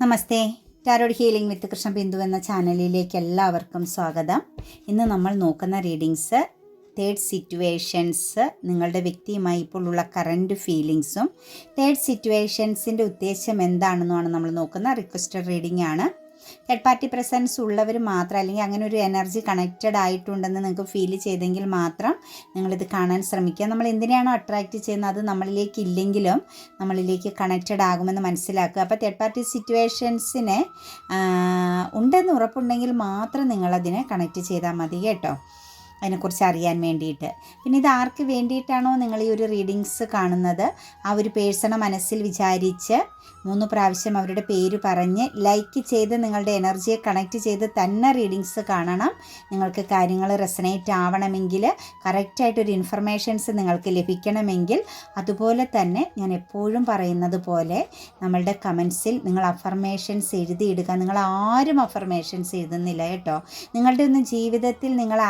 Namaste. Tarot healing with Krishna Bindu എന്ന ചാനലിലേക്ക് എല്ലാവർക്കും സ്വാഗതം. ഇന്ന് നമ്മൾ നോക്കുന്ന റീഡിങ്സ് തേർഡ് സിറ്റുവേഷൻസ് നിങ്ങളുടെ വ്യക്തിയുമായി ഇപ്പോൾ ഉള്ള കറന്റ് ഫീലിങ്സും തേർഡ് സിറ്റുവേഷൻസിന്റെ ഉദ്ദേശം എന്താണെന്നുമാണ് നമ്മൾ നോക്കുന്ന റിക്വസ്റ്റഡ് റീഡിംഗ് ആണ്. തേർഡ് പാർട്ടി പ്രസൻസ് ഉള്ളവർ മാത്രം അല്ലെങ്കിൽ അങ്ങനെ ഒരു എനർജി കണക്റ്റഡ് ആയിട്ടുണ്ടെന്ന് നിങ്ങൾക്ക് ഫീൽ ചെയ്തെങ്കിൽ മാത്രം നിങ്ങളിത് കാണാൻ ശ്രമിക്കുക. നമ്മൾ എന്തിനാണോ അട്രാക്റ്റ് ചെയ്യുന്നത്? അത് നമ്മളിലേക്ക് ഇല്ലെങ്കിലും നമ്മളിലേക്ക് കണക്റ്റഡ് ആകുമെന്ന് മനസ്സിലാക്കുക. അപ്പോൾ തേർഡ് പാർട്ടി സിറ്റുവേഷൻസിനെ ഉണ്ടെന്ന് ഉറപ്പുണ്ടെങ്കിൽ മാത്രം നിങ്ങളതിനെ കണക്റ്റ് ചെയ്താൽ മതി കേട്ടോ. അതിനെക്കുറിച്ച് അറിയാൻ വേണ്ടിയിട്ട്. പിന്നെ ഇത് ആർക്ക് വേണ്ടിയിട്ടാണോ നിങ്ങൾ ഈ ഒരു റീഡിങ്സ് കാണുന്നത്? ആ ഒരു പേഴ്സണെ മനസ്സിൽ വിചാരിച്ച് മൂന്ന് പ്രാവശ്യം അവരുടെ പേര് പറഞ്ഞ് ലൈക്ക് ചെയ്ത് നിങ്ങളുടെ എനർജിയെ കണക്റ്റ് ചെയ്ത് തന്നെ റീഡിങ്സ് കാണണം. നിങ്ങൾക്ക് കാര്യങ്ങൾ റെസനേറ്റ് ആവണമെങ്കിൽ കറക്റ്റായിട്ടൊരു ഇൻഫർമേഷൻസ് നിങ്ങൾക്ക് ലഭിക്കണമെങ്കിൽ അതുപോലെ തന്നെ ഞാൻ എപ്പോഴും പറയുന്നത് പോലെ നമ്മളുടെ കമൻസിൽ നിങ്ങൾ അഫർമേഷൻസ് എഴുതിയിടുക. നിങ്ങൾ ആരും അഫർമേഷൻസ് എഴുതുന്നില്ല കേട്ടോ. നിങ്ങളുടെ ഒന്നും ജീവിതത്തിൽ നിങ്ങൾ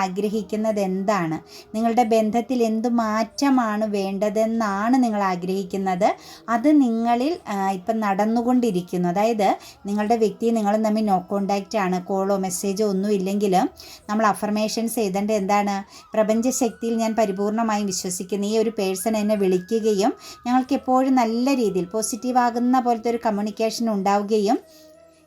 ആഗ്രഹിക്കുന്നത് എന്താണ്? നിങ്ങളുടെ ബന്ധത്തിൽ എന്ത് മാറ്റമാണ് വേണ്ടതെന്നാണ് നിങ്ങൾ ആഗ്രഹിക്കുന്നത്. അത് നിങ്ങളിൽ ഇപ്പം നടന്നുകൊണ്ടിരിക്കുന്നു. അതായത് നിങ്ങളുടെ വ്യക്തി നിങ്ങൾ തമ്മിൽ നോ കോണ്ടാക്റ്റ് ആണ് കോളോ മെസ്സേജോ ഒന്നും ഇല്ലെങ്കിലും നമ്മൾ അഫർമേഷൻസ് എഴുതേണ്ടത് എന്താണ്? പ്രപഞ്ചശക്തിയിൽ ഞാൻ പരിപൂർണമായും വിശ്വസിക്കുന്നു. ഈ ഒരു പേഴ്സൺ എന്നെ വിളിക്കുകയും ഞങ്ങൾക്ക് എപ്പോഴും നല്ല രീതിയിൽ പോസിറ്റീവ് ആകുന്ന പോലത്തെ ഒരു കമ്മ്യൂണിക്കേഷൻ ഉണ്ടാവുകയും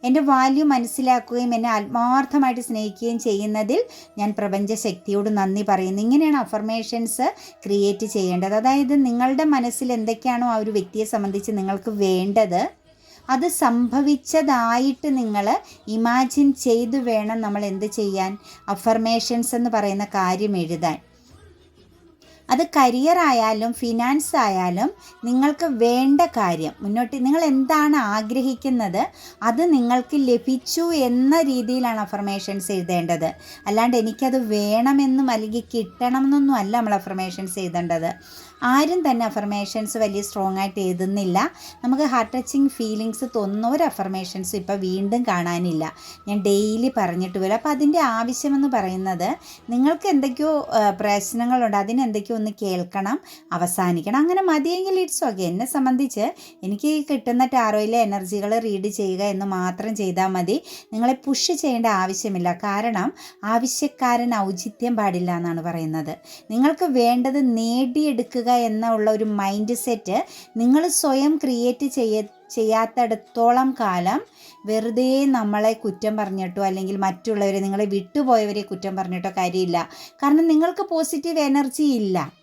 എന്റെ വാല്യൂ മനസ്സിലാക്കുകയും എന്നെ ആത്മാർത്ഥമായിട്ട് സ്നേഹിക്കുകയും ചെയ്യുന്നതിൽ ഞാൻ പ്രപഞ്ച ശക്തിയോട് നന്ദി പറയുന്നു. ഇങ്ങനെയാണ് അഫർമേഷൻസ് ക്രിയേറ്റ് ചെയ്യേണ്ടത്. അതായത് നിങ്ങളുടെ മനസ്സിൽ എന്തൊക്കെയാണോ ആ ഒരു വ്യക്തിയെ സംബന്ധിച്ച് നിങ്ങൾക്ക് വേണ്ടത് അത് സംഭവിച്ചതായിട്ട് നിങ്ങൾ ഇമാജിൻ ചെയ്തു വേണം നമ്മൾ എന്ത് ചെയ്യാൻ. അഫർമേഷൻസ് എന്ന് പറയുന്ന കാര്യം എഴുതാൻ. അത് കരിയർ ആയാലും ഫിനാൻസ് ആയാലും നിങ്ങൾക്ക് വേണ്ട കാര്യം മുന്നോട്ട് നിങ്ങൾ എന്താണ് ആഗ്രഹിക്കുന്നത് അത് നിങ്ങൾക്ക് ലഭിച്ചു എന്ന രീതിയിലാണ് അഫർമേഷൻസ് എഴുതേണ്ടത്. അല്ലാണ്ട് എനിക്കത് വേണമെന്നും അല്ലെങ്കിൽ കിട്ടണം എന്നൊന്നും അല്ല നമ്മൾ അഫർമേഷൻസ് എഴുതേണ്ടത്. ആരും തന്നെ അഫർമേഷൻസ് വലിയ സ്ട്രോങ് ആയിട്ട് എഴുതുന്നില്ല. നമുക്ക് ഹാർട്ട് ടച്ചിങ് ഫീലിങ്സ് തോന്നുന്ന ഒരു അഫർമേഷൻസ് ഇപ്പോൾ വീണ്ടും കാണാനില്ല. ഞാൻ ഡെയിലി പറഞ്ഞിട്ട് വരും. അപ്പോൾ അതിന്റെ ആവശ്യമെന്ന് പറയുന്നത് നിങ്ങൾക്ക് എന്തൊക്കെയോ പ്രശ്നങ്ങളുണ്ട്. അതിനെന്തൊക്കെയോ ഒന്ന് കേൾക്കണം അവസാനിക്കണം. അങ്ങനെ മതിയെങ്കിൽ ഇറ്റ്സ് ഓക്കെ എന്നെ സംബന്ധിച്ച് എനിക്ക് കിട്ടുന്ന ടാറോയിലെ എനർജികൾ റീഡ് ചെയ്യുക എന്ന് മാത്രം ചെയ്താൽ മതി. നിങ്ങളെ പുഷ് ചെയ്യേണ്ട ആവശ്യമില്ല. കാരണം ആവശ്യക്കാരൻ ഔചിത്യം പാടില്ല എന്നാണ് പറയുന്നത്. നിങ്ങൾക്ക് വേണ്ടത് നേടിയെടുക്കുക എന്നുള്ള ഒരു മൈൻഡ് സെറ്റ് നിങ്ങൾ സ്വയം ക്രിയേറ്റ് ചെയ്യ ചെയ്യാത്തടത്തോളം കാലം വെറുതെ നമ്മളെ കുറ്റം പറഞ്ഞിട്ടോ അല്ലെങ്കിൽ മറ്റുള്ളവരെ നിങ്ങളെ വിട്ടുപോയവരെ കുറ്റം പറഞ്ഞിട്ടോ കാര്യമില്ല. കാരണം നിങ്ങൾക്ക് പോസിറ്റീവ് എനർജി ഇല്ല.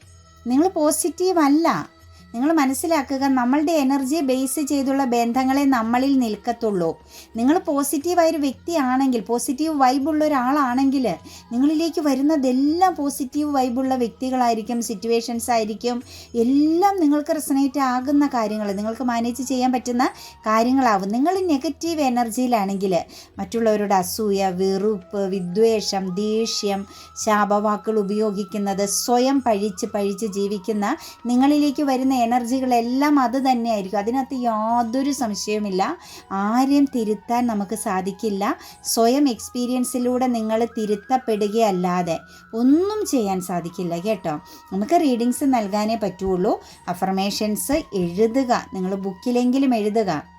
നിങ്ങൾ പോസിറ്റീവ് അല്ല. നിങ്ങൾ മനസ്സിലാക്കുക നമ്മളുടെ എനർജി ബേസ് ചെയ്തുള്ള ബന്ധങ്ങളെ നമ്മളിൽ നിൽക്കത്തുള്ളൂ. നിങ്ങൾ പോസിറ്റീവായ ഒരു വ്യക്തിയാണെങ്കിൽ പോസിറ്റീവ് വൈബുള്ള ഒരാളാണെങ്കിൽ നിങ്ങളിലേക്ക് വരുന്നതെല്ലാം പോസിറ്റീവ് വൈബുള്ള വ്യക്തികളായിരിക്കും സിറ്റുവേഷൻസ് ആയിരിക്കും. എല്ലാം നിങ്ങൾക്ക് റെസനേറ്റ് ആകുന്ന കാര്യങ്ങൾ നിങ്ങൾക്ക് മാനേജ് ചെയ്യാൻ പറ്റുന്ന കാര്യങ്ങളാവും. നിങ്ങൾ നെഗറ്റീവ് എനർജിയിലാണെങ്കിൽ മറ്റുള്ളവരുടെ അസൂയ വെറുപ്പ് വിദ്വേഷം ദേഷ്യം ശാപവാക്കുകൾ ഉപയോഗിക്കുന്നത് സ്വയം പഴിച്ച് പഴിച്ച് ജീവിക്കുന്ന നിങ്ങളിലേക്ക് വരുന്ന എനർജികളെല്ലാം അത് തന്നെയായിരിക്കും. അതിനകത്ത് യാതൊരു സംശയവുമില്ല. ആരെയും തിരുത്താൻ നമുക്ക് സാധിക്കില്ല. സ്വയം എക്സ്പീരിയൻസിലൂടെ നിങ്ങൾ തിരുത്തപ്പെടുകയല്ലാതെ ഒന്നും ചെയ്യാൻ സാധിക്കില്ല കേട്ടോ? നമുക്ക് റീഡിങ്സ് നൽകാനേ പറ്റുള്ളൂ. അഫർമേഷൻസ് എഴുതുക. നിങ്ങൾ ബുക്കിലെങ്കിലും എഴുതുക.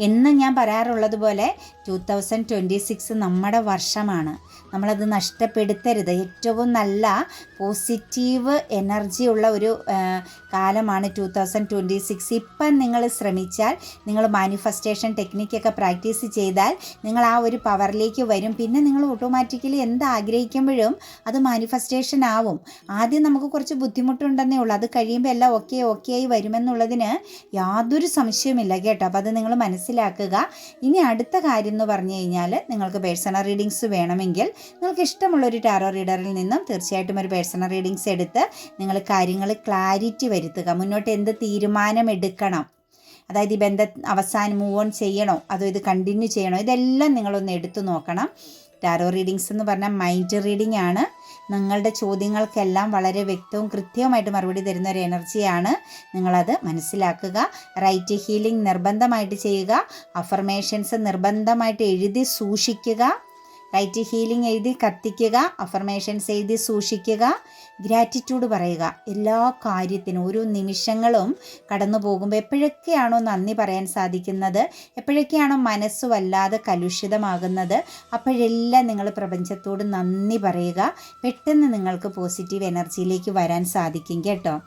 എന്ന് ഞാൻ പറയാറുള്ളത് പോലെ ടു തൗസൻഡ് ട്വന്റി സിക്സ് നമ്മുടെ വർഷമാണ്. നമ്മളത് നഷ്ടപ്പെടുത്തരുത്. ഏറ്റവും നല്ല പോസിറ്റീവ് എനർജി ഉള്ള ഒരു കാലമാണ് ടു തൗസൻഡ് ട്വന്റി സിക്സ് ഇപ്പം നിങ്ങൾ ശ്രമിച്ചാൽ നിങ്ങൾ മാനിഫെസ്റ്റേഷൻ ടെക്നിക്കൊക്കെ പ്രാക്ടീസ് ചെയ്താൽ നിങ്ങൾ ആ ഒരു പവറിലേക്ക് വരും. പിന്നെ നിങ്ങൾ ഓട്ടോമാറ്റിക്കലി എന്ത് ആഗ്രഹിക്കുമ്പോഴും അത് മാനിഫെസ്റ്റേഷൻ ആവും. ആദ്യം നമുക്ക് കുറച്ച് ബുദ്ധിമുട്ടുണ്ടെന്നേ ഉള്ളൂ. അത് കഴിയുമ്പോൾ എല്ലാം ഓക്കെ ഓക്കെ ആയി വരുമെന്നുള്ളതിന് യാതൊരു സംശയമില്ല കേട്ടോ. അപ്പോൾ അത് നിങ്ങൾ മനസ്സിലാക്കുക. ഇനി അടുത്ത കാര്യം എന്ന് പറഞ്ഞു കഴിഞ്ഞാൽ നിങ്ങൾക്ക് പേഴ്സണൽ റീഡിങ്സ് വേണമെങ്കിൽ നിങ്ങൾക്ക് ഇഷ്ടമുള്ള ഒരു ടാറോ റീഡറിൽ നിന്നും തീർച്ചയായിട്ടും ഒരു പേഴ്സണൽ റീഡിങ്സ് എടുത്ത് നിങ്ങൾ കാര്യങ്ങൾ ക്ലാരിറ്റി വരുത്തുക. മുന്നോട്ട് എന്ത് തീരുമാനം എടുക്കണം അതായത് ഈ ബന്ധം അവസാനം മൂവ് ഓൺ ചെയ്യണോ? അതോ ഇത് കണ്ടിന്യൂ ചെയ്യണോ? ഇതെല്ലാം നിങ്ങളൊന്ന് എടുത്തു നോക്കണം. ടാരോ റീഡിങ്സ് എന്ന് പറഞ്ഞാൽ മൈൻഡ് റീഡിംഗ് ആണ്. നിങ്ങളുടെ ചോദ്യങ്ങൾക്കെല്ലാം വളരെ വ്യക്തവും കൃത്യവുമായിട്ട് മറുപടി തരുന്ന ഒരു എനർജിയാണ് നിങ്ങളത് മനസ്സിലാക്കുക റൈറ്റ് ഹീലിംഗ് നിർബന്ധമായിട്ട് ചെയ്യുക അഫർമേഷൻസ് നിർബന്ധമായിട്ട് എഴുതി സൂക്ഷിക്കുക. റൈറ്റ് ഹീലിംഗ് എഴുതി കത്തിക്കുക അഫർമേഷൻസ് എഴുതി സൂക്ഷിക്കുക ഗ്രാറ്റിറ്റ്യൂഡ് പറയുക. എല്ലാ കാര്യത്തിനും ഓരോ നിമിഷങ്ങളും കടന്നു പോകുമ്പോൾ എപ്പോഴൊക്കെയാണോ നന്ദി പറയാൻ സാധിക്കുന്നത് എപ്പോഴൊക്കെയാണോ മനസ്സ് വല്ലാതെ കലുഷിതമാകുന്നത് അപ്പോഴെല്ലാം നിങ്ങൾ പ്രപഞ്ചത്തോട് നന്ദി പറയുക. പെട്ടെന്ന് നിങ്ങൾക്ക് പോസിറ്റീവ് എനർജിയിലേക്ക് വരാൻ സാധിക്കും കേട്ടോ.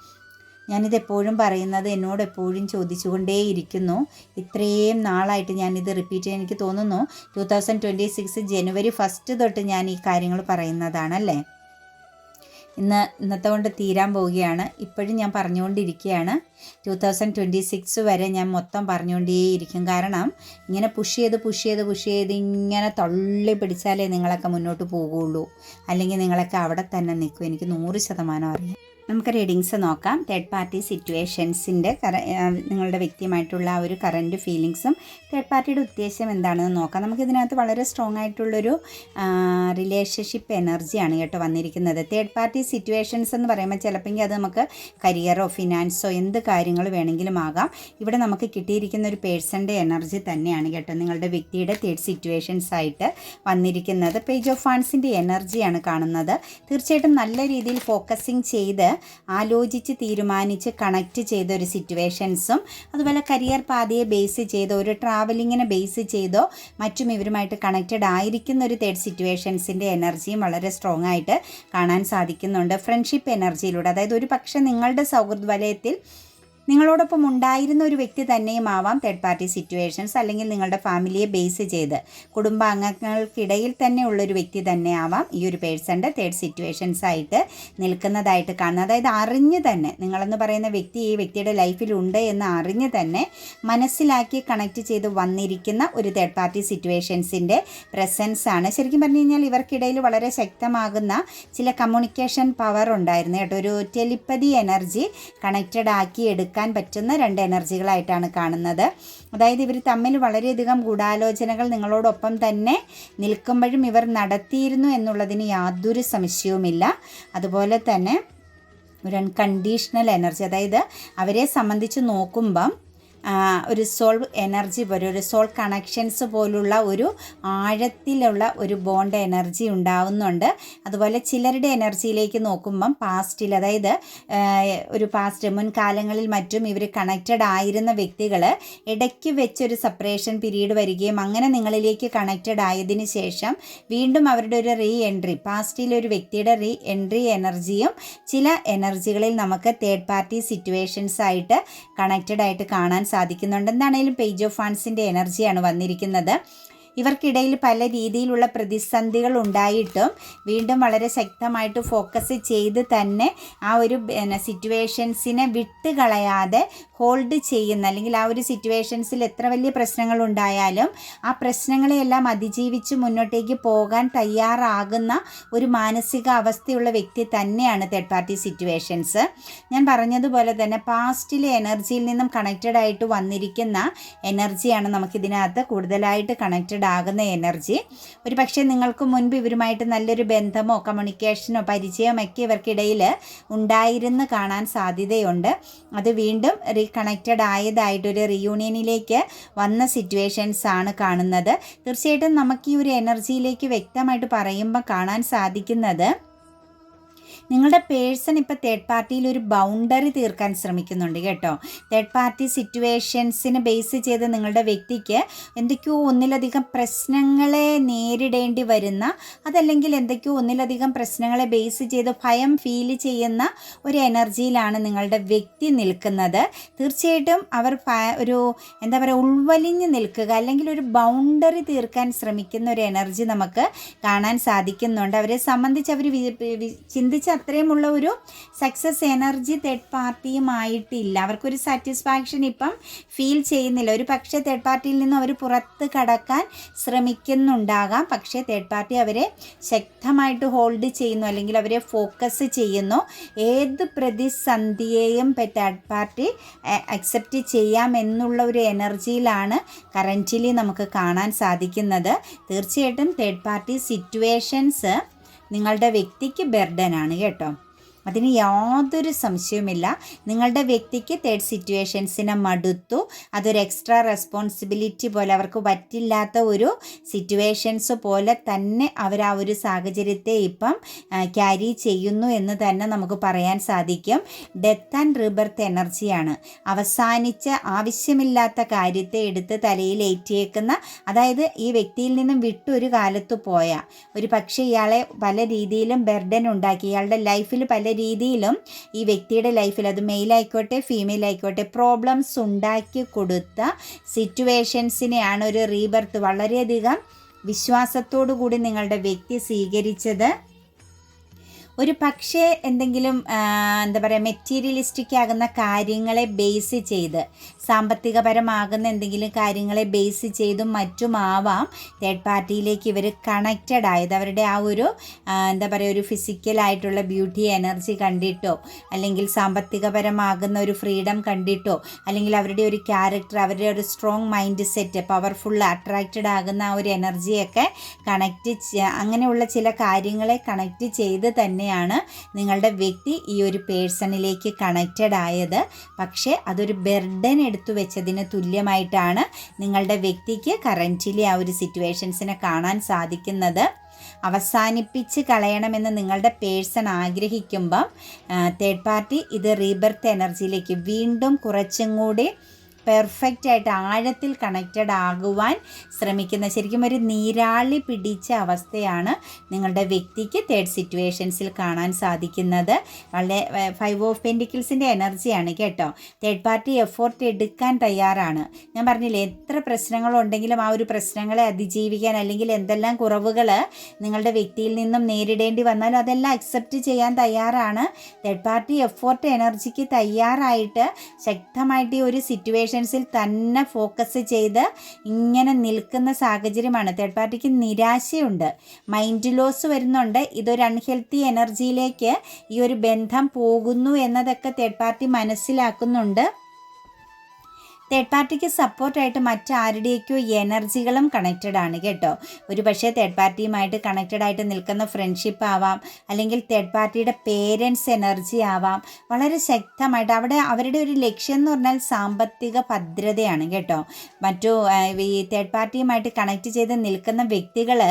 ഞാനിത് എപ്പോഴും പറയുന്നത് എന്നോട് എപ്പോഴും ചോദിച്ചുകൊണ്ടേയിരിക്കുന്നു. ഇത്രയും നാളായിട്ട് ഞാനിത് റിപ്പീറ്റ് ചെയ്യാൻ എനിക്ക് തോന്നുന്നു. Two thousand twenty six January first തൊട്ട് ഞാൻ ഈ കാര്യങ്ങൾ പറയുന്നതാണല്ലേ? ഇന്ന് ഇന്നത്തെ കൊണ്ട് തീരാൻ പോവുകയാണ്. ഇപ്പോഴും ഞാൻ പറഞ്ഞുകൊണ്ടിരിക്കുകയാണ്. ടു തൗസൻഡ് ട്വന്റി സിക്സ് വരെ ഞാൻ മൊത്തം പറഞ്ഞുകൊണ്ടേയിരിക്കും. കാരണം ഇങ്ങനെ പുഷ് ചെയ്ത് പുഷ് ചെയ്ത് പുഷ് ചെയ്ത് ഇങ്ങനെ തള്ളി പിടിച്ചാലേ നിങ്ങളൊക്കെ മുന്നോട്ട് പോകുള്ളൂ അല്ലെങ്കിൽ നിങ്ങളൊക്കെ അവിടെ തന്നെ നിൽക്കും. എനിക്ക് നൂറ് ശതമാനം അറിയാം. നമുക്ക് റീഡിങ്സ് നോക്കാം. തേർഡ് പാർട്ടി സിറ്റുവേഷൻസിന്റെ കറ നിങ്ങളുടെ വ്യക്തിയുമായിട്ടുള്ള ആ ഒരു കറന്റ് ഫീലിങ്സും തേർഡ് പാർട്ടിയുടെ ഉദ്ദേശം എന്താണെന്ന് നോക്കാം. നമുക്കിതിനകത്ത് വളരെ സ്ട്രോങ് ആയിട്ടുള്ളൊരു റിലേഷൻഷിപ്പ് എനർജിയാണ് കേട്ടോ വന്നിരിക്കുന്നത്. തേർഡ് പാർട്ടി സിറ്റുവേഷൻസ് എന്ന് പറയുമ്പോൾ ചിലപ്പോൾ അത് നമുക്ക് കരിയറോ ഫിനാൻസോ എന്ത് കാര്യങ്ങൾ വേണമെങ്കിലും ആകാം. ഇവിടെ നമുക്ക് കിട്ടിയിരിക്കുന്ന ഒരു പേഴ്സന്റെ എനർജി തന്നെയാണ് കേട്ടോ നിങ്ങളുടെ വ്യക്തിയുടെ തേർഡ് സിറ്റുവേഷൻസ് ആയിട്ട് വന്നിരിക്കുന്നത്. പേജ് ഓഫ് ഫാൻസിന്റെ എനർജിയാണ് കാണുന്നത്. തീർച്ചയായിട്ടും നല്ല രീതിയിൽ ഫോക്കസിങ് ചെയ്ത് ആലോചിച്ച് തീരുമാനിച്ച് കണക്റ്റ് ചെയ്ത ഒരു സിറ്റുവേഷൻസും അതുപോലെ കരിയർ പാതയെ ബേസ് ചെയ്തോ ഒരു ട്രാവലിങ്ങിനെ ബേസ് ചെയ്തോ മറ്റും ഇവരുമായിട്ട് കണക്റ്റഡ് ആയിരിക്കുന്ന ഒരു തേർഡ് സിറ്റുവേഷൻസിന്റെ എനർജിയും വളരെ സ്ട്രോങ് ആയിട്ട് കാണാൻ സാധിക്കുന്നുണ്ട്. ഫ്രണ്ട്ഷിപ്പ് എനർജിയിലൂടെ അതായത് ഒരു പക്ഷേ നിങ്ങളുടെ സൗഹൃദ വലയത്തിൽ നിങ്ങളോടൊപ്പം ഉണ്ടായിരുന്ന ഒരു വ്യക്തി തന്നെയും ആവാം തേർഡ് പാർട്ടി സിറ്റുവേഷൻസ് അല്ലെങ്കിൽ നിങ്ങളുടെ ഫാമിലിയെ ബേസ് ചെയ്ത്. കുടുംബാംഗങ്ങൾക്കിടയിൽ തന്നെ ഉള്ളൊരു വ്യക്തി തന്നെ ആവാം. ഈ ഒരു പേഴ്സണിന്റെ തേർഡ് സിറ്റുവേഷൻസ് ആയിട്ട് നിൽക്കുന്നതായിട്ട് കാണുന്നത്. അതായത് അറിഞ്ഞ് തന്നെ നിങ്ങളെന്ന് പറയുന്ന വ്യക്തി ഈ വ്യക്തിയുടെ ലൈഫിലുണ്ട് എന്ന് അറിഞ്ഞ് തന്നെ മനസ്സിലാക്കി കണക്ട് ചെയ്ത് വന്നിരിക്കുന്ന ഒരു തേർഡ് പാർട്ടി സിറ്റുവേഷൻസിന്റെ പ്രസൻസ് ആണ്. ശരിക്കും പറഞ്ഞു കഴിഞ്ഞാൽ ഇവർക്കിടയിൽ വളരെ ശക്തമാകുന്ന ചില കമ്മ്യൂണിക്കേഷൻ പവർ ഉണ്ടായിരുന്നു കേട്ടോ. ഒരു ടെലിപ്പതി എനർജി കണക്റ്റഡ് ആക്കി എടുക്കാൻ എടുക്കാൻ പറ്റുന്ന രണ്ട് എനർജികളായിട്ടാണ് കാണുന്നത്. അതായത് ഇവർ തമ്മിൽ വളരെയധികം ഗൂഢാലോചനകൾ നിങ്ങളോടൊപ്പം തന്നെ നിൽക്കുമ്പോഴും ഇവർ നടത്തിയിരുന്നു എന്നുള്ളതിന് യാതൊരു സംശയവുമില്ല. അതുപോലെ തന്നെ ഒരു അൺകണ്ടീഷണൽ എനർജി അതായത് അവരെ സംബന്ധിച്ച് നോക്കുമ്പം ഒരു സോൾ എനർജി പോലെ ഒരു സോൾ കണക്ഷൻസ് പോലുള്ള ഒരു ആഴത്തിലുള്ള ഒരു ബോണ്ട് എനർജി ഉണ്ടാവുന്നുണ്ട്. അതുപോലെ ചിലരുടെ എനർജിയിലേക്ക് നോക്കുമ്പം പാസ്റ്റിൽ അതായത് ഒരു പാസ്റ്റ് മുൻകാലങ്ങളിൽ മറ്റും ഇവർ കണക്റ്റഡ് ആയിരുന്ന വ്യക്തികൾ ഇടയ്ക്ക് വെച്ചൊരു സെപ്പറേഷൻ പീരീഡ് വരികയും അങ്ങനെ നിങ്ങളിലേക്ക് കണക്റ്റഡ് ആയതിനു ശേഷം വീണ്ടും അവരുടെ ഒരു റീ എൻട്രി പാസ്റ്റിലെ ഒരു വ്യക്തിയുടെ റീ എൻട്രി എനർജിയും ചില എനർജികളിൽ നമുക്ക് തേർഡ് പാർട്ടി സിറ്റുവേഷൻസ് ആയിട്ട് കണക്റ്റഡ് ആയിട്ട് കാണാൻ സാധിക്കുന്നുണ്ട് എന്താണെങ്കിലും പേജ് ഓഫ് ഫാൻസിന്റെ എനർജിയാണ് വന്നിരിക്കുന്നത്. ഇവർക്കിടയിൽ പല രീതിയിലുള്ള പ്രതിസന്ധികൾ ഉണ്ടായിട്ടും വീണ്ടും വളരെ ശക്തമായിട്ട് ഫോക്കസ് ചെയ്ത് തന്നെ ആ ഒരു സിറ്റുവേഷൻസിനെ വിട്ടുകളയാതെ ഹോൾഡ് ചെയ്യുന്ന അല്ലെങ്കിൽ ആ ഒരു സിറ്റുവേഷൻസിൽ എത്ര വലിയ പ്രശ്നങ്ങൾ ഉണ്ടായാലും ആ പ്രശ്നങ്ങളെയെല്ലാം അതിജീവിച്ച് മുന്നോട്ടേക്ക് പോകാൻ തയ്യാറാകുന്ന ഒരു മാനസിക അവസ്ഥയുള്ള വ്യക്തി തന്നെയാണ് തേർഡ് പാർട്ടി സിറ്റുവേഷൻസ് ഞാൻ പറഞ്ഞതുപോലെ തന്നെ പാസ്റ്റിലെ എനർജിയിൽ നിന്നും കണക്റ്റഡ് ആയിട്ട് വന്നിരിക്കുന്ന എനർജിയാണ് നമുക്കിതിനകത്ത് കൂടുതലായിട്ട് കണക്റ്റഡ് ആകുന്ന എനർജി ഒരു പക്ഷേ നിങ്ങൾക്ക് മുൻപ് ഇവരുമായിട്ട് നല്ലൊരു ബന്ധമോ കമ്മ്യൂണിക്കേഷനോ പരിചയമോ ഒക്കെ ഇവർക്കിടയിൽ ഉണ്ടായിരുന്ന് കാണാൻ സാധ്യതയുണ്ട്. അത് വീണ്ടും റീകണക്റ്റഡ് ആയതായിട്ടൊരു റിയൂണിയനിലേക്ക് വന്ന സിറ്റുവേഷൻസ് ആണ് കാണുന്നത്. തീർച്ചയായിട്ടും നമുക്ക് ഈ ഒരു എനർജിയിലേക്ക് വ്യക്തമായിട്ട് പറയുമ്പോൾ കാണാൻ സാധിക്കുന്നത് നിങ്ങളുടെ പേഴ്സൺ ഇപ്പോൾ തേർഡ് പാർട്ടിയിൽ ഒരു ബൗണ്ടറി തീർക്കാൻ ശ്രമിക്കുന്നുണ്ട് കേട്ടോ. തേർഡ് പാർട്ടി സിറ്റുവേഷൻസിനെ ബേസ് ചെയ്ത് നിങ്ങളുടെ വ്യക്തിക്ക് എന്തൊക്കെയോ ഒന്നിലധികം പ്രശ്നങ്ങളെ നേരിടേണ്ടി വരുന്ന അതല്ലെങ്കിൽ എന്തൊക്കെയോ ഒന്നിലധികം പ്രശ്നങ്ങളെ ബേസ് ചെയ്ത് ഭയം ഫീൽ ചെയ്യുന്ന ഒരു എനർജിയിലാണ് നിങ്ങളുടെ വ്യക്തി നിൽക്കുന്നത്. തീർച്ചയായിട്ടും അവർ ഒരു എന്താ പറയുക ഉൾവലിഞ്ഞ് നിൽക്കുക അല്ലെങ്കിൽ ഒരു ബൗണ്ടറി തീർക്കാൻ ശ്രമിക്കുന്ന ഒരു എനർജി നമുക്ക് കാണാൻ സാധിക്കുന്നുണ്ട്. അവരെ സംബന്ധിച്ച് അവർ ചിന്തിച്ച അത്രയുമുള്ള ഒരു സക്സസ് എനർജി തേർഡ് പാർട്ടിയുമായിട്ടില്ല അവർക്കൊരു സാറ്റിസ്ഫാക്ഷൻ ഇപ്പം ഫീൽ ചെയ്യുന്നില്ല. ഒരു പക്ഷേ തേർഡ് പാർട്ടിയിൽ നിന്ന് അവർ പുറത്ത് കടക്കാൻ ശ്രമിക്കുന്നുണ്ടാകാം. പക്ഷേ തേർഡ് പാർട്ടി അവരെ ശക്തമായിട്ട് ഹോൾഡ് ചെയ്യുന്നു. അല്ലെങ്കിൽ അവരെ ഫോക്കസ് ചെയ്യുന്നു. ഏത് പ്രതിസന്ധിയെയും തേർഡ് പാർട്ടി അക്സെപ്റ്റ് ചെയ്യാം എന്നുള്ള ഒരു എനർജിയിലാണ് കറന്റിലി നമുക്ക് കാണാൻ സാധിക്കുന്നത്. തീർച്ചയായിട്ടും തേർഡ് പാർട്ടി സിറ്റുവേഷൻസ് നിങ്ങളുടെ വ്യക്തിക്ക് ബെർഡനാണ് കേട്ടോ. അതിന് യാതൊരു സംശയവുമില്ല. നിങ്ങളുടെ വ്യക്തിക്ക് തേർഡ് സിറ്റുവേഷൻസിനെ മടുത്തു. അതൊരു എക്സ്ട്രാ റെസ്പോൺസിബിലിറ്റി പോലെ അവർക്ക് പറ്റില്ലാത്ത ഒരു സിറ്റുവേഷൻസ് പോലെ തന്നെ അവർ ആ ഒരു സാഹചര്യത്തെ ഇപ്പം ക്യാരി ചെയ്യുന്നു എന്ന് തന്നെ നമുക്ക് പറയാൻ സാധിക്കും. ഡെത്ത് ആൻഡ് റീബർത്ത് എനർജിയാണ് അവസാനിച്ച ആവശ്യമില്ലാത്ത കാര്യത്തെ എടുത്ത് തലയിൽ ഏറ്റിയേക്കുന്ന അതായത് ഈ വ്യക്തിയിൽ നിന്നും വിട്ടൊരു കാലത്ത് പോയ ഒരു പക്ഷേ ഇയാളെ പല രീതിയിലും ബെർഡൻ ഉണ്ടാക്കി ഇയാളുടെ ലൈഫിൽ പല രീതിയിലും ഈ വ്യക്തിയുടെ ലൈഫിൽ അത് മെയിൽ ആയിക്കോട്ടെ ഫീമെയിൽ ആയിക്കോട്ടെ പ്രോബ്ലംസ് ഉണ്ടാക്കി കൊടുത്ത സിറ്റുവേഷൻസിനെയാണ് ഒരു റീബർത്ത് വളരെയധികം വിശ്വാസത്തോടു കൂടി നിങ്ങളുടെ വ്യക്തി സ്വീകരിച്ചത്. ഒരു പക്ഷേ എന്തെങ്കിലും എന്താ പറയുക മെറ്റീരിയലിസ്റ്റിക് ആകുന്ന കാര്യങ്ങളെ ബേസ് ചെയ്ത് സാമ്പത്തികപരമാകുന്ന എന്തെങ്കിലും കാര്യങ്ങളെ ബേസ് ചെയ്തും മറ്റുമാവാം തേർഡ് പാർട്ടിയിലേക്ക് ഇവർ കണക്റ്റഡ് ആയത്. അവരുടെ ആ ഒരു എന്താ പറയുക ഒരു ഫിസിക്കലായിട്ടുള്ള ബ്യൂട്ടി എനർജി കണ്ടിട്ടോ? അല്ലെങ്കിൽ സാമ്പത്തികപരമാകുന്ന ഒരു ഫ്രീഡം കണ്ടിട്ടോ? അല്ലെങ്കിൽ അവരുടെ ഒരു ക്യാരക്ടർ അവരുടെ ഒരു strong mind set powerful attracted ആകുന്ന ആ ഒരു എനർജിയൊക്കെ കണക്റ്റ് അങ്ങനെയുള്ള ചില കാര്യങ്ങളെ കണക്റ്റ് ചെയ്ത് തന്നെയാണ് നിങ്ങളുടെ വ്യക്തി ഈ ഒരു പേഴ്സണിലേക്ക് കണക്റ്റഡ് ആയത്. പക്ഷേ അതൊരു ബെർഡൻ എടുത്ത് എടുത്തു വെച്ചതിന് തുല്യമായിട്ടാണ് നിങ്ങളുടെ വ്യക്തിക്ക് കറന്റിലെ ആ ഒരു സിറ്റുവേഷൻസിനെ കാണാൻ സാധിക്കുന്നത്. അവസാനിപ്പിച്ച് കളയണമെന്ന് നിങ്ങളുടെ പേഴ്സൺ ആഗ്രഹിക്കുമ്പം തേർഡ് പാർട്ടി ഇത് റീബർത്ത് എനർജിയിലേക്ക് വീണ്ടും കുറച്ചും കൂടി പെർഫെക്റ്റ് ആയിട്ട് ആഴത്തിൽ കണക്റ്റഡ് ആകുവാൻ ശ്രമിക്കുന്ന ശരിക്കും ഒരു നീരാളി പിടിച്ച അവസ്ഥയാണ് നിങ്ങളുടെ വ്യക്തിക്ക് തേർഡ് സിറ്റുവേഷൻസിൽ കാണാൻ സാധിക്കുന്നത്. വളരെ ഫൈവ് ഓഫ് പെന്റിക്കിൾസിന്റെ എനർജിയാണ് കേട്ടോ. തേർഡ് പാർട്ടി എഫോർട്ട് എടുക്കാൻ തയ്യാറാണ്. ഞാൻ പറഞ്ഞില്ലേ എത്ര പ്രശ്നങ്ങളുണ്ടെങ്കിലും ആ ഒരു പ്രശ്നങ്ങളെ അതിജീവിക്കാൻ അല്ലെങ്കിൽ എന്തെല്ലാം കുറവുകൾ നിങ്ങളുടെ വ്യക്തിയിൽ നിന്നും നേരിടേണ്ടി വന്നാലും അതെല്ലാം അക്സെപ്റ്റ് ചെയ്യാൻ തയ്യാറാണ്. തേർഡ് പാർട്ടി എഫോർട്ട് എനർജിക്ക് തയ്യാറായിട്ട് ശക്തമായിട്ട് ഈ ഒരു സിറ്റുവേഷൻ സിറ്റുവേഷൻസിൽ തന്നെ ഫോക്കസ് ചെയ്ത് ഇങ്ങനെ നിൽക്കുന്ന സാഹചര്യമാണ്. തേർഡ് പാർട്ടിക്ക് നിരാശയുണ്ട്. മൈൻഡ് ലോസ് വരുന്നുണ്ട്. ഇതൊരു അൺഹെൽത്തി എനർജിയിലേക്ക് ഈ ഒരു ബന്ധം പോകുന്നു എന്നതൊക്കെ തേർഡ് പാർട്ടി മനസ്സിലാക്കുന്നുണ്ട്. തേർഡ് പാർട്ടിക്ക് സപ്പോർട്ടായിട്ട് മറ്റാരുടെയൊക്കെയോ എനർജികളും കണക്റ്റഡ് ആണ് കേട്ടോ. ഒരു പക്ഷേ തേർഡ് പാർട്ടിയുമായിട്ട് കണക്റ്റഡ് ആയിട്ട് നിൽക്കുന്ന ഫ്രണ്ട്ഷിപ്പ് ആവാം അല്ലെങ്കിൽ തേർഡ് പാർട്ടിയുടെ പേരൻസ് എനർജി ആവാം. വളരെ ശക്തമായിട്ട് അവിടെ അവരുടെ ഒരു ലക്ഷ്യം എന്ന് പറഞ്ഞാൽ സാമ്പത്തിക ഭദ്രതയാണ് കേട്ടോ. മറ്റു ഈ തേർഡ് പാർട്ടിയുമായിട്ട് കണക്റ്റ് ചെയ്ത് നിൽക്കുന്ന വ്യക്തികൾ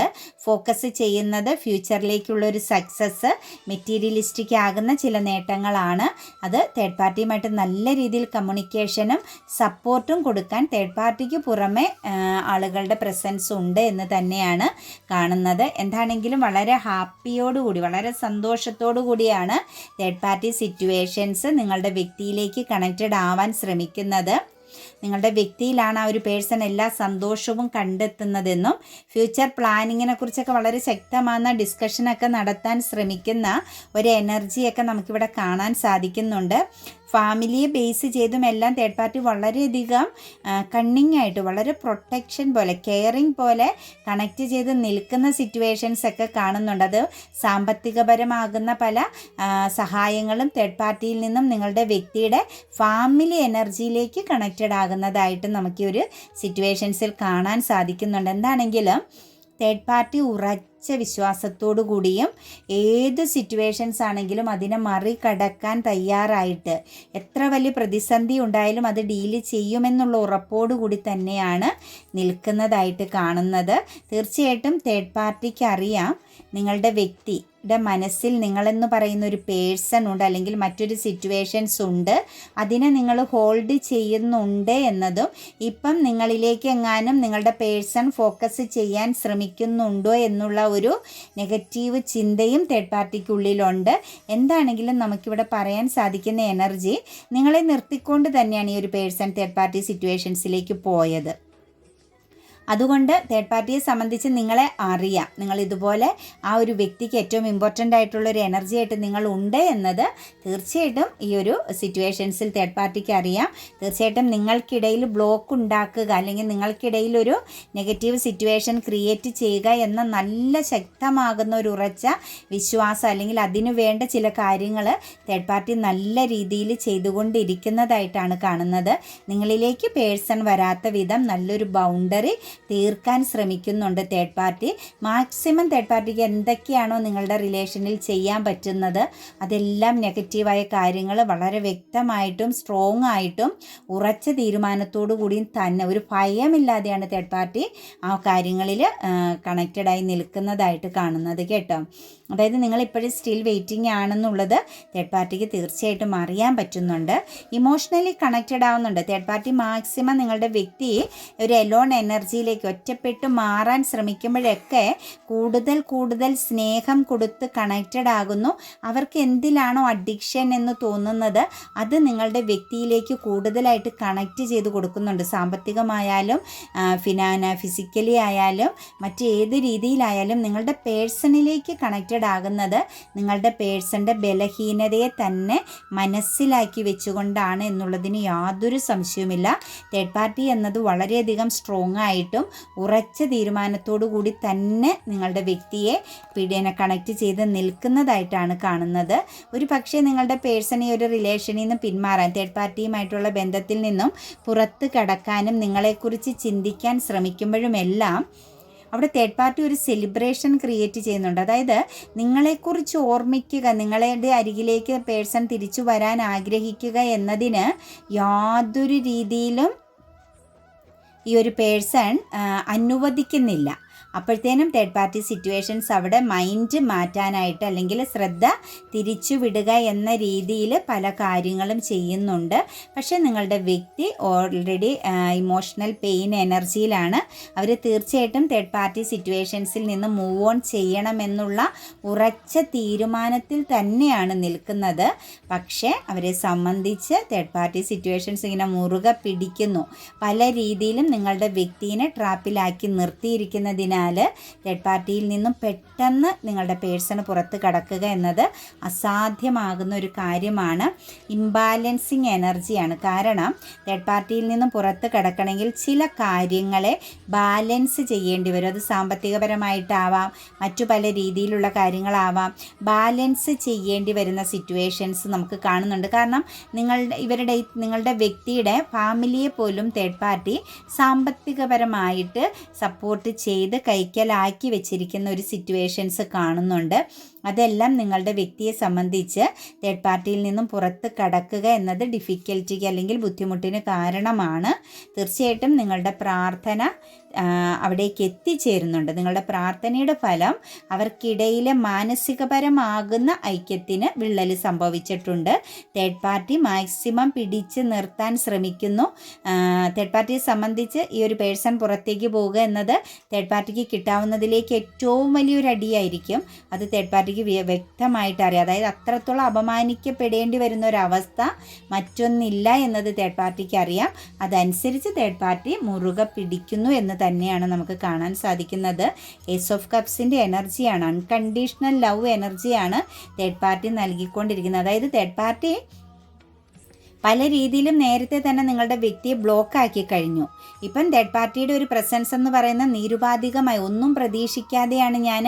ഫോക്കസ് ചെയ്യുന്നത് ഫ്യൂച്ചറിലേക്കുള്ള ഒരു സക്സസ് മെറ്റീരിയലിസ്റ്റിക് ആകുന്ന ചില നേട്ടങ്ങളാണ്. അത് തേർഡ് പാർട്ടിയുമായിട്ട് നല്ല രീതിയിൽ കമ്മ്യൂണിക്കേഷനും സപ്പോർട്ട് സപ്പോർട്ടും കൊടുക്കാൻ തേർഡ് പാർട്ടിക്ക് പുറമെ ആളുകളുടെ പ്രസൻസ് ഉണ്ട് എന്ന് തന്നെയാണ് കാണുന്നത്. എന്താണെങ്കിലും വളരെ ഹാപ്പിയോടുകൂടി വളരെ സന്തോഷത്തോടു കൂടിയാണ് തേർഡ് പാർട്ടി സിറ്റുവേഷൻസ് നിങ്ങളുടെ വ്യക്തിയിലേക്ക് കണക്റ്റഡ് ആവാൻ ശ്രമിക്കുന്നത്. നിങ്ങളുടെ വ്യക്തിയിലാണ് ആ ഒരു പേഴ്സൺ എല്ലാ സന്തോഷവും കണ്ടെത്തുന്നതെന്നും ഫ്യൂച്ചർ പ്ലാനിങ്ങിനെ കുറിച്ചൊക്കെ വളരെ ശക്തമായ ഡിസ്കഷനൊക്കെ നടത്താൻ ശ്രമിക്കുന്ന ഒരു എനർജിയൊക്കെ നമുക്കിവിടെ കാണാൻ സാധിക്കുന്നുണ്ട്. ഫാമിലിയെ ബേസ് ചെയ്തും എല്ലാം തേർഡ് പാർട്ടി വളരെയധികം കണ്ണിങ് ആയിട്ട് വളരെ പ്രൊട്ടക്ഷൻ പോലെ കെയറിങ് പോലെ കണക്ട് ചെയ്ത് നിൽക്കുന്ന സിറ്റുവേഷൻസ് ഒക്കെ കാണുന്നുണ്ട്. അത് സാമ്പത്തികപരമാകുന്ന പല സഹായങ്ങളും തേർഡ് പാർട്ടിയിൽ നിന്നും നിങ്ങളുടെ വ്യക്തിയുടെ ഫാമിലി എനർജിയിലേക്ക് കണക്റ്റഡ് ആകുന്നതായിട്ട് നമുക്ക് ഈ ഒരു സിറ്റുവേഷൻസിൽ കാണാൻ സാധിക്കുന്നുണ്ട്. എന്താണെങ്കിലും തേർഡ് പാർട്ടി ഉറച്ച വിശ്വാസത്തോടു കൂടിയും ഏത് സിറ്റുവേഷൻസ് ആണെങ്കിലും അതിനെ മറികടക്കാൻ തയ്യാറായിട്ട് എത്ര വലിയ പ്രതിസന്ധി ഉണ്ടായാലും അത് ഡീൽ ചെയ്യുമെന്നുള്ള ഉറപ്പോടുകൂടി തന്നെയാണ് നിൽക്കുന്നതായിട്ട് കാണുന്നത്. തീർച്ചയായിട്ടും തേർഡ് പാർട്ടിക്ക് അറിയാം നിങ്ങളുടെ വ്യക്തി മനസ്സിൽ നിങ്ങളെന്ന് പറയുന്ന ഒരു പേഴ്സൺ ഉണ്ട് അല്ലെങ്കിൽ മറ്റൊരു സിറ്റുവേഷൻസ് ഉണ്ട്. അതിനെ നിങ്ങൾ ഹോൾഡ് ചെയ്യുന്നുണ്ട് എന്നതും ഇപ്പം നിങ്ങളിലേക്ക് എങ്ങാനും നിങ്ങളുടെ പേഴ്സൺ ഫോക്കസ് ചെയ്യാൻ ശ്രമിക്കുന്നുണ്ടോ എന്നുള്ള ഒരു നെഗറ്റീവ് ചിന്തയും തേർഡ് പാർട്ടിക്കുള്ളിലുണ്ട് എന്താണെങ്കിലും നമുക്കിവിടെ പറയാൻ സാധിക്കുന്ന എനർജി നിങ്ങളെ നിർത്തിക്കൊണ്ട് തന്നെയാണ് ഈ ഒരു പേഴ്സൺ തേർഡ് പാർട്ടി സിറ്റുവേഷൻസിലേക്ക് പോയത്. അതുകൊണ്ട് തേർഡ് പാർട്ടിയെ സംബന്ധിച്ച് നിങ്ങളെ അറിയാം. നിങ്ങൾ ഇതുപോലെ ആ ഒരു വ്യക്തിക്ക് ഏറ്റവും ഇമ്പോർട്ടന്റ് ആയിട്ടുള്ള ഒരു എനർജി ആയിട്ട് നിങ്ങൾ ഉണ്ട് എന്നത് തീർച്ചയായിട്ടും ഈ ഒരു സിറ്റുവേഷൻസിൽ തേർഡ് പാർട്ടിക്ക് അറിയാം. തീർച്ചയായിട്ടും നിങ്ങൾക്കിടയിൽ ബ്ലോക്ക് ഉണ്ടാക്കുക അല്ലെങ്കിൽ നിങ്ങൾക്കിടയിൽ ഒരു നെഗറ്റീവ് സിറ്റുവേഷൻ ക്രിയേറ്റ് ചെയ്യുക എന്ന നല്ല ശക്തമാകുന്ന ഒരു ഉറച്ച വിശ്വാസം അല്ലെങ്കിൽ അതിനു വേണ്ട ചില കാര്യങ്ങൾ തേർഡ് പാർട്ടി നല്ല രീതിയിൽ ചെയ്തുകൊണ്ടിരിക്കുന്നതായിട്ടാണ് കാണുന്നത്. നിങ്ങളിലേക്ക് പേഴ്സൺ വരാത്ത വിധം നല്ലൊരു ബൗണ്ടറി തീർക്കാൻ ശ്രമിക്കുന്നുണ്ട് തേർഡ് പാർട്ടി മാക്സിമം തേർഡ് പാർട്ടിക്ക് എന്തൊക്കെയാണോ നിങ്ങളുടെ റിലേഷനിൽ ചെയ്യാൻ പറ്റുന്നത് അതെല്ലാം നെഗറ്റീവായ കാര്യങ്ങൾ വളരെ വ്യക്തമായിട്ടും സ്ട്രോങ് ആയിട്ടും ഉറച്ച തീരുമാനത്തോടു കൂടിയും തന്നെ ഒരു ഭയമില്ലാതെയാണ് തേർഡ് പാർട്ടി ആ കാര്യങ്ങളിൽ കണക്റ്റഡായി നിൽക്കുന്നതായിട്ട് കാണുന്നത് കേട്ടോ. അതായത് നിങ്ങൾ ഇപ്പോഴും സ്റ്റിൽ വെയിറ്റിംഗ് ആണെന്നുള്ളത് തേർഡ് പാർട്ടിക്ക് തീർച്ചയായിട്ടും അറിയാൻ പറ്റുന്നുണ്ട്. ഇമോഷണലി കണക്റ്റഡ് ആവുന്നുണ്ട്. തേർഡ് പാർട്ടി മാക്സിമം നിങ്ങളുടെ വ്യക്തി ഒരു എലോൺ എനർജിയിലേക്ക് ഒറ്റപ്പെട്ട് മാറാൻ ശ്രമിക്കുമ്പോഴൊക്കെ കൂടുതൽ കൂടുതൽ സ്നേഹം കൊടുത്ത് കണക്റ്റഡ് ആകുന്നു. അവർക്ക് എന്തിലാണോ അഡിക്ഷൻ എന്ന് തോന്നുന്നത് അത് നിങ്ങളുടെ വ്യക്തിയിലേക്ക് കൂടുതലായിട്ട് കണക്റ്റ് ചെയ്ത് കൊടുക്കുന്നുണ്ട്. സാമ്പത്തികമായാലും ഫിനാന ഫിസിക്കലി ആയാലും മറ്റേത് രീതിയിലായാലും നിങ്ങളുടെ പേഴ്സണിലേക്ക് കണക്റ്റഡ് ആകുന്നത് നിങ്ങളുടെ പേഴ്സന്റെ ബലഹീനതയെ തന്നെ മനസ്സിലാക്കി വെച്ചുകൊണ്ടാണ് എന്നുള്ളതിന് യാതൊരു സംശയവുമില്ല. തേർഡ് പാർട്ടി എന്നത് വളരെയധികം സ്ട്രോങ് ആയിട്ടും ഉറച്ച തീരുമാനത്തോടു കൂടി തന്നെ നിങ്ങളുടെ വ്യക്തിയെ പിടിയനെ കണക്ട് ചെയ്ത് നിൽക്കുന്നതായിട്ടാണ് കാണുന്നത്. ഒരു പക്ഷേ നിങ്ങളുടെ പേഴ്സണി ഒരു റിലേഷനിൽ നിന്ന് പിന്മാറാൻ തേർഡ് പാർട്ടിയുമായിട്ടുള്ള ബന്ധത്തിൽ നിന്നും പുറത്ത് കടക്കാനും നിങ്ങളെക്കുറിച്ച് ചിന്തിക്കാൻ ശ്രമിക്കുമ്പോഴുമെല്ലാം അവിടെ തേർഡ് പാർട്ടി ഒരു സെലിബ്രേഷൻ ക്രിയേറ്റ് ചെയ്യുന്നുണ്ട്. അതായത് നിങ്ങളെക്കുറിച്ച് ഓർമ്മിക്കുക നിങ്ങളുടെ അരികിലേക്ക് പേഴ്സൺ തിരിച്ചു വരാൻ ആഗ്രഹിക്കുക എന്നതിന് യാതൊരു രീതിയിലും ഈ ഒരു പേഴ്സൺ അനുവദിക്കുന്നില്ല. അപ്പോഴത്തേനും തേർഡ് പാർട്ടി സിറ്റുവേഷൻസ് അവിടെ മൈൻഡ് മാറ്റാനായിട്ട് അല്ലെങ്കിൽ ശ്രദ്ധ തിരിച്ചുവിടുക എന്ന രീതിയിൽ പല കാര്യങ്ങളും ചെയ്യുന്നുണ്ട്. പക്ഷേ നിങ്ങളുടെ വ്യക്തി ഓൾറെഡി ഇമോഷണൽ പെയിൻ എനർജിയിലാണ് അവർ തീർച്ചയായിട്ടും തേർഡ് പാർട്ടി സിറ്റുവേഷൻസിൽ നിന്ന് മൂവ് ഓൺ ചെയ്യണമെന്നുള്ള ഉറച്ച തീരുമാനത്തിൽ തന്നെയാണ് നിൽക്കുന്നത്. പക്ഷേ അവരെ സംബന്ധിച്ച് തേർഡ് പാർട്ടി സിറ്റുവേഷൻസ് ഇങ്ങനെ മുറുകെ പിടിക്കുന്നു. പല രീതിയിലും നിങ്ങളുടെ വ്യക്തിയെ ട്രാപ്പിലാക്കി നിർത്തിയിരിക്കുന്നതിനാൽ തേർഡ് പാർട്ടിയിൽ നിന്നും പെട്ടെന്ന് നിങ്ങളുടെ പേഴ്സണ് പുറത്ത് കടക്കുക എന്നത് അസാധ്യമാകുന്ന ഒരു കാര്യമാണ്. ഇംബാലൻസിങ് എനർജിയാണ് കാരണം തേർഡ് പാർട്ടിയിൽ നിന്നും പുറത്ത് കിടക്കണമെങ്കിൽ ചില കാര്യങ്ങളെ ബാലൻസ് ചെയ്യേണ്ടി വരും. അത് സാമ്പത്തികപരമായിട്ടാവാം മറ്റു പല രീതിയിലുള്ള കാര്യങ്ങളാവാം. ബാലൻസ് ചെയ്യേണ്ടി വരുന്ന സിറ്റുവേഷൻസ് നമുക്ക് കാണുന്നുണ്ട്. കാരണം നിങ്ങളുടെ ഇവരുടെ നിങ്ങളുടെ വ്യക്തിയുടെ ഫാമിലിയെ പോലും തേർഡ് പാർട്ടി സാമ്പത്തികപരമായിട്ട് സപ്പോർട്ട് ചെയ്ത് കൈക്കലാക്കി വെച്ചിരിക്കുന്ന ഒരു സിറ്റുവേഷൻസ് കാണുന്നുണ്ട്. അതെല്ലാം നിങ്ങളുടെ വ്യക്തിയെ സംബന്ധിച്ച് തേർഡ് പാർട്ടിയിൽ നിന്നും പുറത്ത് കടക്കുക എന്നത് ഡിഫിക്കൽറ്റിക്ക് അല്ലെങ്കിൽ ബുദ്ധിമുട്ടിന് കാരണമാണ്. തീർച്ചയായിട്ടും നിങ്ങളുടെ പ്രാർത്ഥന അവിടേക്ക് എത്തിച്ചേരുന്നുണ്ട്. നിങ്ങളുടെ പ്രാർത്ഥനയുടെ ഫലം അവർക്കിടയിലെ മാനസികപരമാകുന്ന ഐക്യത്തിന് വിള്ളൽ സംഭവിച്ചിട്ടുണ്ട്. തേർഡ് പാർട്ടി മാക്സിമം പിടിച്ച് നിർത്താൻ ശ്രമിക്കുന്നു. തേർഡ് പാർട്ടിയെ സംബന്ധിച്ച് ഈ ഒരു പേഴ്സൺ പുറത്തേക്ക് പോവുക എന്നത് തേർഡ് പാർട്ടിക്ക് കിട്ടാവുന്നതിലേക്ക് ഏറ്റവും വലിയൊരു അടിയായിരിക്കും. അത് തേർഡ് പാർട്ടിക്ക് വ്യക്തമായിട്ട് അറിയാം. അതായത് അത്രത്തോളം അപമാനിക്കപ്പെടേണ്ടി വരുന്ന ഒരു അവസ്ഥ മറ്റൊന്നില്ല എന്നത് തേർഡ് പാർട്ടിക്ക് അറിയാം. അതനുസരിച്ച് തേർഡ് പാർട്ടി മുറുക പിടിക്കുന്നു എന്ന് തന്നെയാണ് നമുക്ക് കാണാൻ സാധിക്കുന്നത്. എസ് ഓഫ് കപ്സിന്റെ എനർജിയാണ് അൺകണ്ടീഷണൽ ലവ് എനർജിയാണ് തേർഡ് പാർട്ടി നൽകിക്കൊണ്ടിരിക്കുന്നത്. അതായത് തേർഡ് പാർട്ടി പല രീതിയിലും നേരത്തെ തന്നെ നിങ്ങളുടെ വ്യക്തിയെ ബ്ലോക്ക് ആക്കി കഴിഞ്ഞു. ഇപ്പം തേർഡ് പാർട്ടിയുടെ ഒരു പ്രസൻസ് എന്ന് പറയുന്ന നിരുപാധികമായി ഒന്നും പ്രതീക്ഷിക്കാതെയാണ് ഞാൻ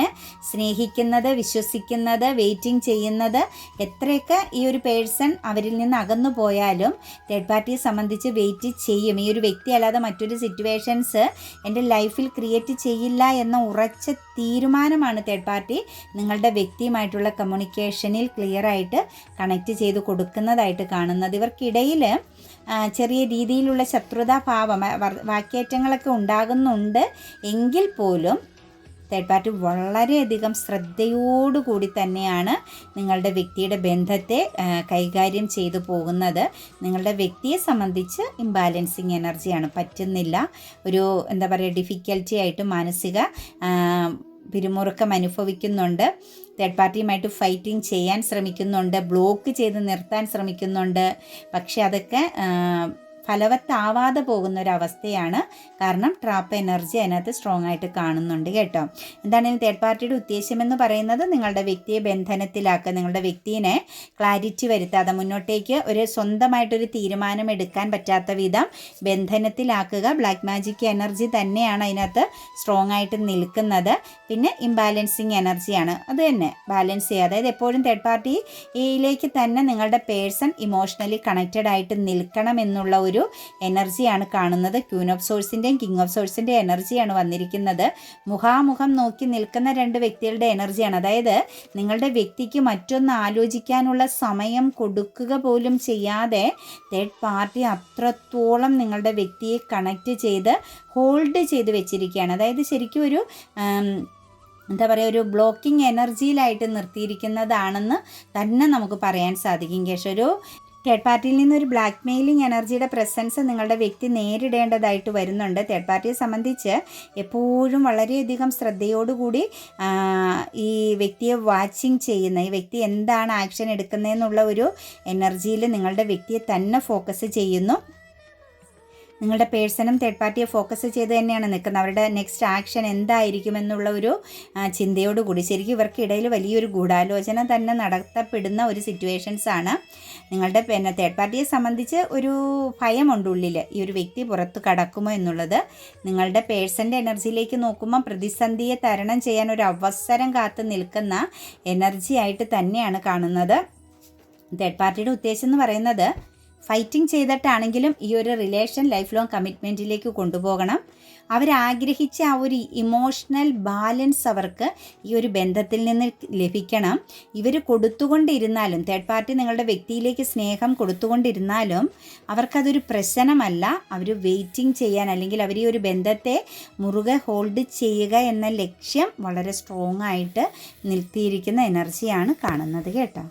സ്നേഹിക്കുന്നത് വിശ്വസിക്കുന്നത് വെയിറ്റിംഗ് ചെയ്യുന്നത്. എത്രയൊക്കെ ഈ ഒരു പേഴ്സൺ അവരിൽ നിന്ന് അകന്നു പോയാലും തേർഡ് പാർട്ടിയെ സംബന്ധിച്ച് വെയിറ്റ് ചെയ്യും. ഈ ഒരു വ്യക്തി അല്ലാതെ മറ്റൊരു സിറ്റുവേഷൻസ് എന്റെ ലൈഫിൽ ക്രിയേറ്റ് ചെയ്യില്ല എന്ന ഉറച്ച തീരുമാനമാണ് തേർഡ് പാർട്ടി നിങ്ങളുടെ വ്യക്തിയുമായിട്ടുള്ള കമ്മ്യൂണിക്കേഷനിൽ ക്ലിയറായിട്ട് കണക്ട് ചെയ്ത് കൊടുക്കുന്നതായിട്ട് കാണുന്നത്. ഇവർക്കിടയിൽ ചെറിയ രീതിയിലുള്ള ശത്രുതാഭാവം വാക്കേറ്റങ്ങളൊക്കെ ഉണ്ടാകുന്നുണ്ട്. എങ്കിൽ പോലും തേർഡ് പാർട്ടി വളരെയധികം ശ്രദ്ധയോടുകൂടി തന്നെയാണ് നിങ്ങളുടെ വ്യക്തിയുടെ ബന്ധത്തെ കൈകാര്യം ചെയ്തു പോകുന്നത്. നിങ്ങളുടെ വ്യക്തിയെ സംബന്ധിച്ച് ഇംബാലൻസിങ് എനർജിയാണ് പറ്റുന്നില്ല. ഒരു എന്താ പറയുക ഡിഫിക്കൽറ്റി ആയിട്ട് മാനസിക പിരിമുറുക്കം അനുഭവിക്കുന്നുണ്ട്. തേർഡ് പാർട്ടിയുമായിട്ട് ഫൈറ്റിംഗ് ചെയ്യാൻ ശ്രമിക്കുന്നുണ്ട് ബ്ലോക്ക് ചെയ്ത് നിർത്താൻ ശ്രമിക്കുന്നുണ്ട്. പക്ഷെ അതൊക്കെ ഫലവത്താവാതെ പോകുന്ന ഒരു അവസ്ഥയാണ് കാരണം ട്രാപ്പ് എനർജി അതിനകത്ത് സ്ട്രോങ് ആയിട്ട് കാണുന്നുണ്ട് കേട്ടോ. എന്താണ് തേർഡ് പാർട്ടിയുടെ ഉദ്ദേശമെന്ന് പറയുന്നത്? നിങ്ങളുടെ വ്യക്തിയെ ബന്ധനത്തിലാക്കുക നിങ്ങളുടെ വ്യക്തിയെ ക്ലാരിറ്റി വരുത്താതെ മുന്നോട്ടേക്ക് ഒരു സ്വന്തമായിട്ടൊരു തീരുമാനം എടുക്കാൻ പറ്റാത്ത വിധം ബന്ധനത്തിലാക്കുക ബ്ലാക്ക് മാജിക് എനർജി തന്നെയാണ് അതിനകത്ത് സ്ട്രോങ് ആയിട്ട് നിൽക്കുന്നത്. പിന്നെ ഇംബാലൻസിങ് എനർജിയാണ് അത് തന്നെ ബാലൻസ് ചെയ്യുക. അതായത് എപ്പോഴും തേർഡ് പാർട്ടിയിലേക്ക് തന്നെ നിങ്ങളുടെ പേഴ്സൺ ഇമോഷണലി കണക്റ്റഡ് ആയിട്ട് നിൽക്കണം എന്നുള്ള ഒരു ഒരു എനർജിയാണ് കാണുന്നത്. ക്യൂൻ ഓഫ് സോഴ്സിന്റെയും കിങ് ഓഫ് സോഴ്സിന്റെയും എനർജിയാണ് വന്നിരിക്കുന്നത്. മുഖാമുഖം നോക്കി നിൽക്കുന്ന രണ്ട് വ്യക്തികളുടെ എനർജിയാണ്. അതായത് നിങ്ങളുടെ വ്യക്തിക്ക് മറ്റൊന്ന് ആലോചിക്കാനുള്ള സമയം കൊടുക്കുക പോലും ചെയ്യാതെ തേർഡ് പാർട്ടി അത്രത്തോളം നിങ്ങളുടെ വ്യക്തിയെ കണക്റ്റ് ചെയ്ത് ഹോൾഡ് ചെയ്ത് വെച്ചിരിക്കുകയാണ്. അതായത് ശരിക്കും ഒരു എന്താ പറയുക ഒരു ബ്ലോക്കിംഗ് എനർജിയിലായിട്ട് നിർത്തിയിരിക്കുന്നതാണെന്ന് തന്നെ നമുക്ക് പറയാൻ സാധിക്കും കേശ ഒരു തേർഡ് പാർട്ടിയിൽ നിന്ന് ഒരു ബ്ലാക്ക് മെയിലിംഗ് എനർജിയുടെ പ്രസൻസ് നിങ്ങളുടെ വ്യക്തി നേരിടേണ്ടതായിട്ട് വരുന്നുണ്ട്. തേർഡ് പാർട്ടിയെ സംബന്ധിച്ച് എപ്പോഴും വളരെയധികം ശ്രദ്ധയോടുകൂടി ഈ വ്യക്തിയെ വാച്ചിങ് ചെയ്യുന്ന ഈ വ്യക്തി എന്താണ് ആക്ഷൻ എടുക്കുന്നതെന്നുള്ള ഒരു എനർജിയിൽ നിങ്ങളുടെ വ്യക്തിയെ തന്നെ ഫോക്കസ് ചെയ്യുന്നു. നിങ്ങളുടെ പേഴ്സണും തേർഡ് പാർട്ടിയെ ഫോക്കസ് ചെയ്ത് തന്നെയാണ് നിൽക്കുന്നത്. അവരുടെ നെക്സ്റ്റ് ആക്ഷൻ എന്തായിരിക്കും എന്നുള്ള ഒരു ചിന്തയോടുകൂടി ശരിക്കും ഇവർക്കിടയിൽ വലിയൊരു ഗൂഢാലോചന തന്നെ നടത്തപ്പെടുന്ന ഒരു സിറ്റുവേഷൻസ് ആണ്. നിങ്ങളുടെ പിന്നെ തേർഡ് പാർട്ടിയെ സംബന്ധിച്ച് ഒരു ഭയമുണ്ട് ഉള്ളിൽ ഈ ഒരു വ്യക്തി പുറത്ത് കടക്കുമോ എന്നുള്ളത് നിങ്ങളുടെ പേഴ്സന്റെ എനർജിയിലേക്ക് നോക്കുമ്പോൾ പ്രതിസന്ധിയെ തരണം ചെയ്യാൻ ഒരു അവസരം കാത്തു നിൽക്കുന്ന എനർജി ആയിട്ട് തന്നെയാണ് കാണുന്നത്. തേർഡ് പാർട്ടിയുടെ ഉദ്ദേശം എന്ന് പറയുന്നത് ഫൈറ്റിംഗ് ചെയ്തിട്ടാണെങ്കിലും ഈ ഒരു റിലേഷൻ ലൈഫ് ലോങ് കമ്മിറ്റ്മെന്റിലേക്ക് കൊണ്ടുപോകണം. അവരാഗ്രഹിച്ച ആ ഒരു ഇമോഷണൽ ബാലൻസ് അവർക്ക് ഈ ഒരു ബന്ധത്തിൽ നിന്ന് ലഭിക്കണം. ഇവർ കൊടുത്തുകൊണ്ടിരുന്നാലും തേർഡ് പാർട്ടി നിങ്ങളുടെ വ്യക്തിയിലേക്ക് സ്നേഹം കൊടുത്തുകൊണ്ടിരുന്നാലും അവർക്കതൊരു പ്രശ്നമല്ല. അവർ വെയിറ്റിംഗ് ചെയ്യാൻ അല്ലെങ്കിൽ അവർ ഈ ഒരു ബന്ധത്തെ മുറുകെ ഹോൾഡ് ചെയ്യുക എന്ന ലക്ഷ്യം വളരെ സ്ട്രോങ് ആയിട്ട് നിർത്തിയിരിക്കുന്ന എനർജിയാണ് കാണുന്നത് കേട്ടോ.